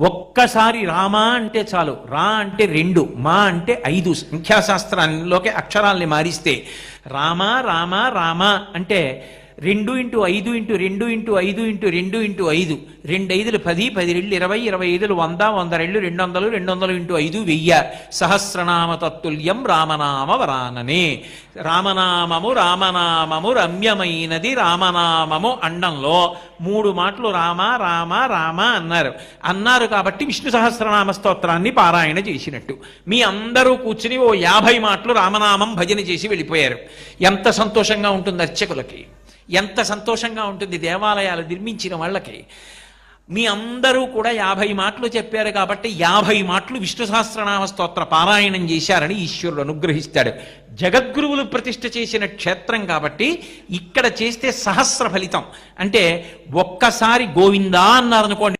ఒక్కసారి రామా అంటే చాలు. రా అంటే రెండు మా అంటే ఐదు. సంఖ్యాశాస్త్రంలోకి అక్షరాల్ని మారిస్తే రామ రామ రామ అంటే రెండు ఇంటూ ఐదు ఇంటూ రెండు ఇంటూ ఐదు ఇంటూ రెండు ఇంటూ ఐదు. రెండు ఐదులు పది పది రెళ్ళు ఇరవై ఇరవై ఐదులు వంద వంద రెండు రెండు వందలు రెండు వందలు ఇంటూ ఐదు వెయ్య. సహస్రనామ తత్తుల్యం రామనామ వరాననే. రామనామము రామనామము రమ్యమైనది రామనామము అండంలో మూడు మాటలు రామ రామ రామ అన్నారు. అన్నారు కాబట్టి విష్ణు సహస్రనామ స్తోత్రాన్ని పారాయణ చేసినట్టు. మీ అందరూ కూర్చుని ఓ యాభై మాటలు రామనామం భజన చేసి వెళ్ళిపోయారు. ఎంత సంతోషంగా ఉంటుంది అర్చకులకి. ఎంత సంతోషంగా ఉంటుంది దేవాలయాలు నిర్మించిన వాళ్ళకి. మీ అందరూ కూడా యాభై మాటలు చెప్పారు కాబట్టి యాభై మాటలు విష్ణు సహస్రనామ స్తోత్ర పారాయణం చేశారని ఈశ్వరుడు అనుగ్రహిస్తాడు. జగద్గురువులు ప్రతిష్ఠ చేసిన క్షేత్రం కాబట్టి ఇక్కడ చేస్తే సహస్ర ఫలితం. అంటే ఒక్కసారి గోవిందా అన్నారనుకోండి.